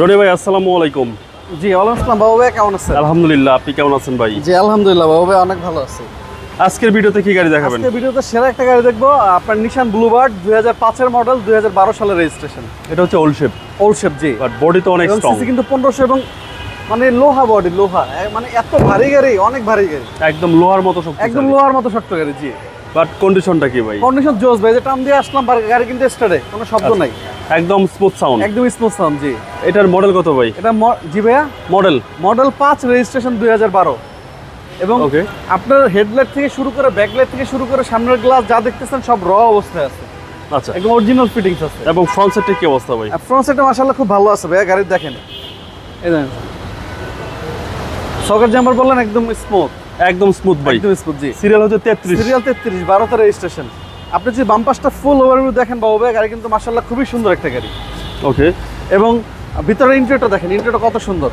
রনি ভাই আসসালামু আলাইকুম। জি ওয়ালাইকুম আসসালাম। বাবু ভাই কেমন আছেন? আলহামদুলিল্লাহ আপনি কেমন আছেন ভাই? জি আলহামদুলিল্লাহ বাবু ভাই অনেক ভালো আছি। আজকের ভিডিওতে কি গাড়ি দেখাবেন? আজকের ভিডিওতে সেরা একটা গাড়ি দেখব আপনার নিশান ব্লুবার্ড দুই হাজার পাঁচের মডেল দুই হাজার বারো সালের রেজিস্ট্রেশন এটা হচ্ছে ওল্ড শেপ ওল্ড শেপ জি। বাট বডি তো অনেক স্ট্রং কিন্তু পনেরোশো এবং মানে লোহা বডি লোহা। মানে এত ভারী গাড়ি অনেক ভারী গাড়ি। একদম লোহার মতো সব একদম লোহার মতো শক্ত গাড়ি জি। বাট কন্ডিশনটা কি ভাই? কন্ডিশন জোস ভাই যে টান দিয়ে আসলাম গাড়ি কিন্তু স্টার্টে কোনো শব্দ আচ্ছা। নাই। একদম স্মুথ সাউন্ড একদম স্মুথ সাউন্ড জি। এটার মডেল কত ভাই? এটা জি ভাইয়া? মডেল মডেল পাঁচ রেজিস্ট্রেশন দুই হাজার বারো। এবং আপনার হেডলাইট থেকে শুরু করে ব্যাকলাইট থেকে শুরু করে সামনের গ্লাস যা দেখতেছেন সব র অবস্থায় আছে। আচ্ছা। একদম অরিজিনাল ফিটিংস আছে। এবং ফ্রন্ট সেটটা কি অবস্থা ভাই? ফ্রন্ট সাইডে মাশাআল্লাহ খুব ভালো আছে ভাইয়া গাড়ি দেখেন। এই দেখেন। সকেট জাম্পার বললেন একদম স্মুথ একদম স্মুথ ভাই। একদম স্মুথ জি। সিরিয়াল হচ্ছে তেত্রিশ। সিরিয়াল তেত্রিশ বারোতে রেজিস্ট্রেশন আপনি যদি বাম্পাসটা ফুল ওভারভিউ দেখেন বাবু ভাই গাড়ি কিন্তু মাশাআল্লাহ খুবই সুন্দর একটা গাড়ি। ওকে এবং ভিতরে ইন্টেরিয়রটা দেখেন ইন্টেরিয়রটা কত সুন্দর।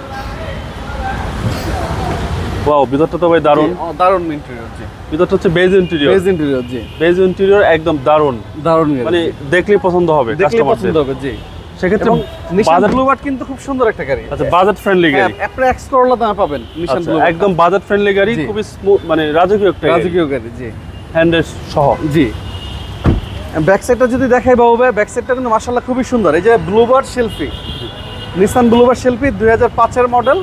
ওয়াও ভিতরটা তো ভাই দারুণ। ও, দারুণ ইন্টেরিয়র জি। ভিতরটা হচ্ছে বেজ ইন্টেরিয়র বেজ ইন্টেরিয়র জি। বেজ ইন্টেরিয়র একদম দারুণ। দারুণ মানে দেখলেই পছন্দ হবে দেখলে পছন্দ হবে জি। সেক্ষেত্রে নিশান ব্লুবার্ড কিন্তু খুব সুন্দর একটা গাড়ি। আচ্ছা বাজেট ফ্রেন্ডলি গাড়ি। আপনি এক্স করলা দামে পাবেন নিশান আচ্ছা, একদম বাজেট ফ্রেন্ডলি গাড়ি খুবই স্মুথ মানে রাজকীয় একটা রাজকীয় গাড়ি জি। হ্যান্ডেল সহ। জি। ব্যাক সাইডটা যদি দেখাই বাবু ভাই ব্যাক সাইডটা কিন্তু মার্শাল্লাহ খুবই সুন্দর। এই যে ব্লুবার্ড শিল্পী নিসান ব্লুবার্ড শিল্পী দুই হাজার পাঁচের মডেল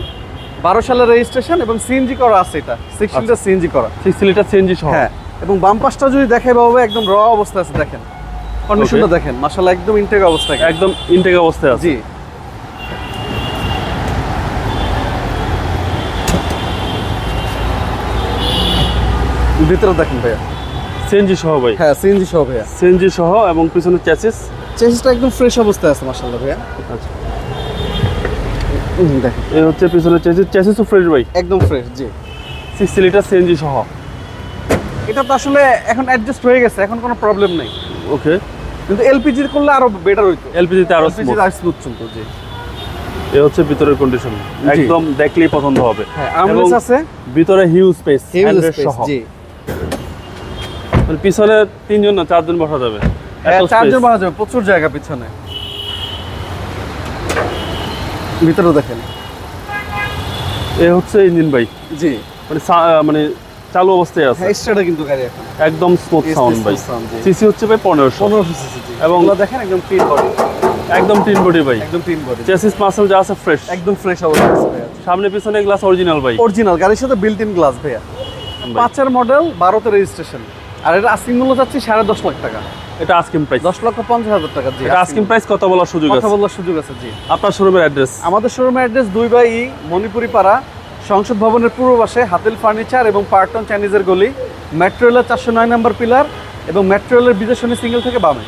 বারো সালের রেজিস্ট্রেশন এবং সিএনজি করা আছে এটা। সিক্স লিটার সিএনজি করা। সিক্স লিটার সিএনজি সহ। হ্যাঁ এবং বাম পাশটা যদি দেখাই বাবু একদম র অবস্থায় আছে দেখেন। কন্ডিশনটা দেখেন মার্শাল্লাহ একদম ইনটেক অবস্থায় একদম ইনটেক অবস্থায় আছে। জি। ভিতরে দেখেন ভাইয়া। সিএনজি সহ ভাই। হ্যাঁ সিএনজি সহ ভাইয়া। সিএনজি সহ এবং পিছনে চ্যাসিস চেসিসটা একদম ফ্রেশ অবস্থায় আছে মার্শাল্লাহ ভাইয়া। আচ্ছা। দেখেন। এই হচ্ছে পিছনে চ্যাসিস চ্যাসিসও ফ্রেশ ভাই। একদম ফ্রেশ জি। সিক্স লিটার সিএনজি সহ। এটা তো আসলে এখন অ্যাডজাস্ট হয়ে গেছে এখন কোনো প্রবলেম নেই। ওকে কিন্তু এলপিজি করলে আরও বেটার হইতো। এলপিজিতে আরও এলপিজি আর স্মুথ চলতো জি। এই হচ্ছে ভিতরের কন্ডিশন একদম দেখলেই পছন্দ হবে। হ্যাঁ আর্মলেস আছে। ভিতরে হিউজ স্পেস হেভি স্পেস জি। মানে পিছনে তিনজন না চারজন বসা যাবে। হ্যাঁ চার্জার space। যাবে প্রচুর জায়গা পিছনে। ভিতরে দেখেন। এ হচ্ছে ইঞ্জিন ভাই। জি। মানে মানে চালু অবস্থায় আছে। হ্যাঁ কিন্তু গাড়ি এখন। একদম স্মুথ সাউন্ড ভাই। সিসি হচ্ছে ভাই পনেরোশো। পনেরোশো সিসি এবং- দেখেন একদম ক্লিন বডি একদম টিন বডি ভাই। একদম ক্লিন বডি চেসিস মাসেল যা আছে ফ্রেশ একদম ফ্রেশ অবস্থা আছে ভাইয়া। সামনে পিছনে গ্লাস অরিজিনাল ভাই। অরিজিনাল গাড়ির সাথে বিল্ট ইন গ্লাস ভাইয়া পাঁচের মডেল বারোতে রেজিস্ট্রেশন আর এটা আস্কিং মূল্য চাচ্ছি সাড়ে দশ লাখ টাকা। এটা আস্কিং প্রাইস দশ লক্ষ পঞ্চাশ হাজার টাকা জি এটা আস্কিং প্রাইস কত বলার সুযোগ কথা আছে। বলার সুযোগ আছে জি। আপনার শোরুমের অ্যাড্রেস আমাদের শোরুমের অ্যাড্রেস দুই বাই ই মণিপুরি পাড়া সংসদ ভবনের পূর্ব পাশে হাতিল ফার্নিচার এবং পার্টন চাইনিজের গলি মেট্রো রেলের চারশো নয় নম্বর পিলার এবং মেট্রো রেলের বিদেশনী সিঙ্গেল থেকে বামে।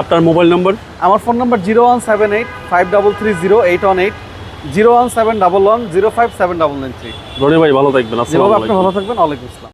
আপনার মোবাইল নম্বর? আমার ফোন নম্বর zero one seven eight five double three zero eight one eight zero one seven double one zero five seven double nine three. Roni ভাই ভালো থাকবেন। আপনি ভালো থাকবেন। ওয়ালাইকুম আসসালাম।